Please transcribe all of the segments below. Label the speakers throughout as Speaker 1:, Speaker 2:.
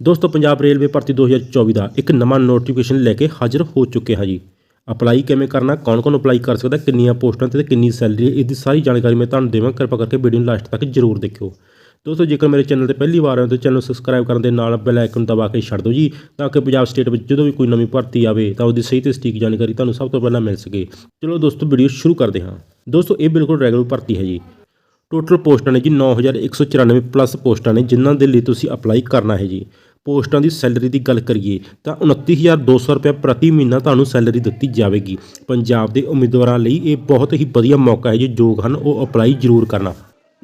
Speaker 1: ਦੋਸਤੋ, ਪੰਜਾਬ ਰੇਲਵੇ ਭਰਤੀ 2024 ਦਾ ਇੱਕ ਨਵਾਂ ਨੋਟੀਫਿਕੇਸ਼ਨ ਲੈ ਕੇ ਹਾਜ਼ਰ ਹੋ ਚੁੱਕੇ ਹਾਂ ਜੀ। ਅਪਲਾਈ ਕਿਵੇਂ ਕਰਨਾ ਕੌਣ ਕੌਣ ਅਪਲਾਈ ਕਰ ਸਕਦਾ, ਕਿੰਨੀਆਂ ਪੋਸਟਾਂ ਤੇ ਤੇ ਕਿੰਨੀ ਸੈਲਰੀ ਹੈ ਇਹਦੀ ਸਾਰੀ ਜਾਣਕਾਰੀ ਮੈਂ ਤੁਹਾਨੂੰ ਦੇਵਾਂ ਕਿਰਪਾ ਕਰਕੇ ਵੀਡੀਓ ਨੂੰ ਲਾਸਟ ਤੱਕ ਜਰੂਰ ਦੇਖਿਓ। ਦੋਸਤੋ, ਜੇਕਰ ਮੇਰੇ ਚੈਨਲ ਤੇ ਪਹਿਲੀ ਵਾਰ ਆਏ ਹੋ ਤਾਂ ਚੈਨਲ ਨੂੰ ਸਬਸਕ੍ਰਾਈਬ ਕਰਨ ਦੇ ਨਾਲ ਬੈਲ ਆਈਕਨ ਦਬਾ ਕੇ ਛੱਡ ਦਿਓ ਜੀ, ਤਾਂ ਕਿ ਪੰਜਾਬ ਸਟੇਟ ਵਿੱਚ ਜਦੋਂ ਵੀ ਕੋਈ ਨਵੀਂ ਭਰਤੀ ਆਵੇ, ਤਾਂ ਉਹਦੀ ਸਹੀ ਤੇ ਸਟੀਕ ਜਾਣਕਾਰੀ ਤੁਹਾਨੂੰ ਸਭ ਤੋਂ ਪਹਿਲਾਂ ਮਿਲ ਸਕੇ। ਚਲੋ ਦੋਸਤੋ ਵੀਡੀਓ ਸ਼ੁਰੂ ਕਰਦੇ ਹਾਂ। ਦੋਸਤੋ, ਇਹ ਬਿਲਕੁਲ ਰੈਗੂਲਰ ਭਰਤੀ ਹੈ ਜੀ। ਟੋਟਲ ਪੋਸਟਾਂ ਨੇ ਜੀ 9194 ਪਲੱਸ ਪੋਸਟਾਂ ਨੇ, ਜਿਨ੍ਹਾਂ ਦੇ ਲਈ ਤੁਸੀਂ ਅਪਲਾਈ ਕਰਨਾ ਹੈ ਜੀ। ਪੋਸਟਾਂ ਦੀ ਸੈਲਰੀ ਦੀ ਗੱਲ ਕਰੀਏ ਤਾਂ 29200 ਰੁਪਏ ਪ੍ਰਤੀ ਮਹੀਨਾ ਤੁਹਾਨੂੰ ਸੈਲਰੀ ਦਿੱਤੀ ਜਾਵੇਗੀ। ਪੰਜਾਬ ਦੇ ਉਮੀਦਵਾਰਾਂ ਲਈ ਇਹ ਬਹੁਤ ਹੀ ਵਧੀਆ ਮੌਕਾ ਹੈ ਜੋ ਯੋਗ ਹਨ, ਉਹ ਅਪਲਾਈ ਜ਼ਰੂਰ ਕਰਨਾ।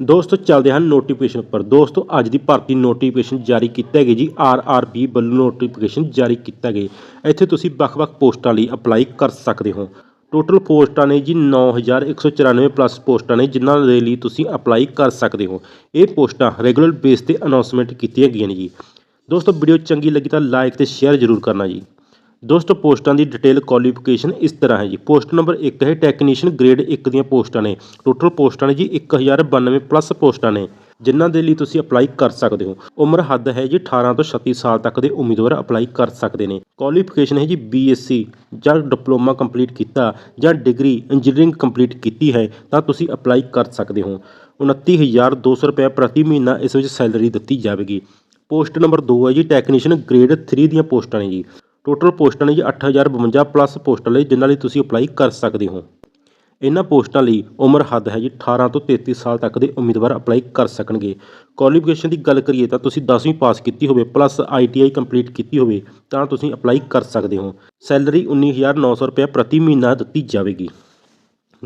Speaker 1: ਦੋਸਤੋ, ਚੱਲਦੇ ਹਨ ਨੋਟੀਫਿਕੇਸ਼ਨ ਉੱਪਰ। ਦੋਸਤੋ, ਅੱਜ ਦੀ ਭਰਤੀ ਨੋਟੀਫਿਕੇਸ਼ਨ ਜਾਰੀ ਕੀਤਾ ਗਿਆ ਜੀ। ਆਰਆਰਬੀ ਵੱਲੋਂ ਨੋਟੀਫਿਕੇਸ਼ਨ ਜਾਰੀ ਕੀਤਾ ਗਿਆ ਇੱਥੇ ਤੁਸੀਂ ਵੱਖ-ਵੱਖ ਪੋਸਟਾਂ ਲਈ ਅਪਲਾਈ ਕਰ ਸਕਦੇ ਹੋ। ਟੋਟਲ ਪੋਸਟਾਂ ਨੇ ਜੀ 9194 ਪਲੱਸ ਪੋਸਟਾਂ ਨੇ, ਜਿਨ੍ਹਾਂ ਦੇ ਲਈ ਤੁਸੀਂ ਅਪਲਾਈ ਕਰ ਸਕਦੇ ਹੋ। ਇਹ ਪੋਸਟਾਂ ਰੈਗੂਲਰ ਬੇਸ ਤੇ ਅਨਾਉਂਸਮੈਂਟ ਕੀਤੀਆਂ ਗਈਆਂ ਨੇ ਜੀ। ਦੋਸਤੋ ਵੀਡੀਓ ਚੰਗੀ ਲੱਗੀ ਤਾਂ ਲਾਈਕ ਤੇ ਸ਼ੇਅਰ ਜ਼ਰੂਰ ਕਰਨਾ ਜੀ। ਦੋਸਤੋ, ਪੋਸਟਾਂ ਦੀ ਡਿਟੇਲ ਕੁਆਲੀਫਿਕੇਸ਼ਨ ਇਸ ਤਰ੍ਹਾਂ ਹੈ ਜੀ। ਪੋਸਟ ਨੰਬਰ 1 ਹੈ ਟੈਕਨੀਸ਼ੀਅਨ ਗ੍ਰੇਡ 1 ਦੀਆਂ ਪੋਸਟਾਂ ਨੇ। ਟੋਟਲ ਪੋਸਟਾਂ ਨੇ ਜੀ 1092 ਪਲੱਸ ਪੋਸਟਾਂ ਨੇ, ਜਿਨ੍ਹਾਂ ਦੇ ਲਈ ਤੁਸੀਂ ਅਪਲਾਈ ਕਰ ਸਕਦੇ ਹੋ। ਉਮਰ ਹੱਦ ਹੈ ਜੀ 18 ਤੋਂ 36 ਸਾਲ ਤੱਕ ਦੇ ਉਮੀਦਵਾਰ ਅਪਲਾਈ ਕਰ ਸਕਦੇ ਨੇ। ਕੁਆਲੀਫਿਕੇਸ਼ਨ ਹੈ ਜੀ ਬੀਐਸਸੀ ਜਾਂ ਡਿਪਲੋਮਾ ਕੰਪਲੀਟ ਕੀਤਾ ਜਾਂ ਡਿਗਰੀ ਇੰਜੀਨੀਅਰਿੰਗ ਕੰਪਲੀਟ ਕੀਤੀ ਹੈ, ਤਾਂ ਤੁਸੀਂ ਅਪਲਾਈ ਕਰ ਸਕਦੇ ਹੋ। 29200 ਰੁਪਏ ਪ੍ਰਤੀ ਮਹੀਨਾ ਇਸ ਵਿੱਚ ਸੈਲਰੀ ਦਿੱਤੀ ਜਾਵੇਗੀ। ਪੋਸਟ ਨੰਬਰ 2 ਹੈ ਜੀ ਟੈਕਨੀਸ਼ੀਅਨ ਗ੍ਰੇਡ 3 ਦੀਆਂ ਪੋਸਟਾਂ ਨੇ ਜੀ। ਟੋਟਲ ਪੋਸਟਾਂ ਨੇ ਜੀ 8052 ਪਲੱਸ ਪੋਸਟਾਂ ਲਈ, ਜਿਨ੍ਹਾਂ ਲਈ ਤੁਸੀਂ ਅਪਲਾਈ ਕਰ ਸਕਦੇ ਹੋ। ਇਹਨਾਂ ਪੋਸਟਾਂ ਲਈ ਉਮਰ ਹੱਦ ਹੈ ਜੀ 18 ਤੋਂ 33 ਸਾਲ ਤੱਕ ਦੇ ਉਮੀਦਵਾਰ ਅਪਲਾਈ ਕਰ ਸਕਣਗੇ। ਕੁਆਲੀਫਿਕੇਸ਼ਨ ਦੀ ਗੱਲ ਕਰੀਏ ਤਾਂ ਤੁਸੀਂ 10ਵੀਂ ਪਾਸ ਕੀਤੀ ਹੋਵੇ ਪਲੱਸ ਆਈਟੀਆਈ ਕੰਪਲੀਟ ਕੀਤੀ ਹੋਵੇ, ਤਾਂ ਤੁਸੀਂ ਅਪਲਾਈ ਕਰ ਸਕਦੇ ਹੋ। ਸੈਲਰੀ 19900 ਰੁਪਏ ਪ੍ਰਤੀ ਮਹੀਨਾ ਦਿੱਤੀ ਜਾਵੇਗੀ।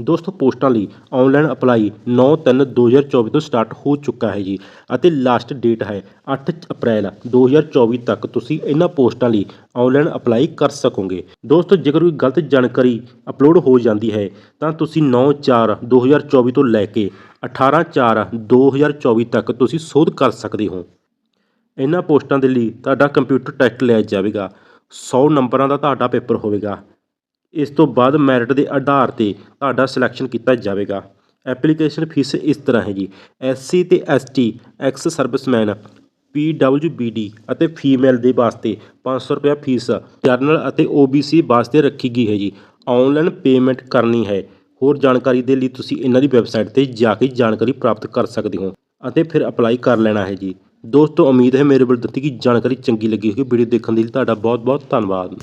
Speaker 1: ਦੋਸਤੋ, ਪੋਸਟਾਂ ਲਈ ਆਨਲਾਈਨ ਅਪਲਾਈ 9/3/2024 ਤੋਂ ਸਟਾਰਟ ਹੋ ਚੁੱਕਾ ਹੈ ਜੀ ਅਤੇ ਲਾਸਟ ਡੇਟ ਹੈ 8 ਅਪ੍ਰੈਲ 2024 ਤੱਕ ਤੁਸੀਂ ਇਹਨਾਂ ਪੋਸਟਾਂ ਲਈ ਆਨਲਾਈਨ ਅਪਲਾਈ ਕਰ ਸਕੋਗੇ। ਦੋਸਤੋ, ਜੇਕਰ ਕੋਈ ਗਲਤ ਜਾਣਕਾਰੀ ਅਪਲੋਡ ਹੋ ਜਾਂਦੀ ਹੈ, ਤਾਂ ਤੁਸੀਂ 9/4/2024 ਤੋਂ ਲੈ ਕੇ 18/4/2024 ਤੱਕ ਤੁਸੀਂ ਸੋਧ ਕਰ ਸਕਦੇ ਹੋ। ਇਹਨਾਂ ਪੋਸਟਾਂ ਦੇ ਲਈ ਤੁਹਾਡਾ ਕੰਪਿਊਟਰ ਟੈਸਟ ਲਿਆ ਜਾਵੇਗਾ। 100 ਨੰਬਰਾਂ ਦਾ ਤੁਹਾਡਾ ਪੇਪਰ ਹੋਵੇਗਾ। ਇਸ ਤੋਂ ਬਾਅਦ ਮੈਰਿਟ ਦੇ ਆਧਾਰ ਤੇ ਤੁਹਾਡਾ ਸਿਲੈਕਸ਼ਨ ਕੀਤਾ ਜਾਵੇਗਾ। ਐਪਲੀਕੇਸ਼ਨ ਫੀਸ ਇਸ ਤਰ੍ਹਾਂ ਹੈ ਜੀ। ਐਸਸੀ ਤੇ ਐਸਟੀ ਐਕਸ ਸਰਵਿਸਮੈਨ ਪੀਡਬਲਯੂਬੀਡੀ ਅਤੇ ਫੀਮੇਲ ਦੇ ਵਾਸਤੇ 500 ਰੁਪਏ ਫੀਸ ਜਰਨਲ ਅਤੇ ਓਬੀਸੀ ਵਾਸਤੇ ਰੱਖੀ ਗਈ ਹੈ ਜੀ। ਆਨਲਾਈਨ ਪੇਮੈਂਟ ਕਰਨੀ ਹੈ। ਹੋਰ ਜਾਣਕਾਰੀ ਦੇ ਲਈ ਤੁਸੀਂ ਇਹਨਾਂ ਦੀ ਵੈਬਸਾਈਟ ਤੇ ਜਾ ਕੇ ਜਾਣਕਾਰੀ ਪ੍ਰਾਪਤ ਕਰ ਸਕਦੇ ਹੋ ਅਤੇ ਫਿਰ ਅਪਲਾਈ ਕਰ ਲੈਣਾ ਹੈ ਜੀ। ਦੋਸਤੋ, ਉਮੀਦ ਹੈ ਮੇਰੇ ਵੱਲ ਦਿੱਤੀ ਗਈ ਜਾਣਕਾਰੀ ਚੰਗੀ ਲੱਗੀ ਹੋਵੇਗੀ। ਵੀਡੀਓ ਦੇਖਣ ਦੇ ਲਈ ਤੁਹਾਡਾ ਬਹੁਤ ਬਹੁਤ ਧੰਨਵਾਦ।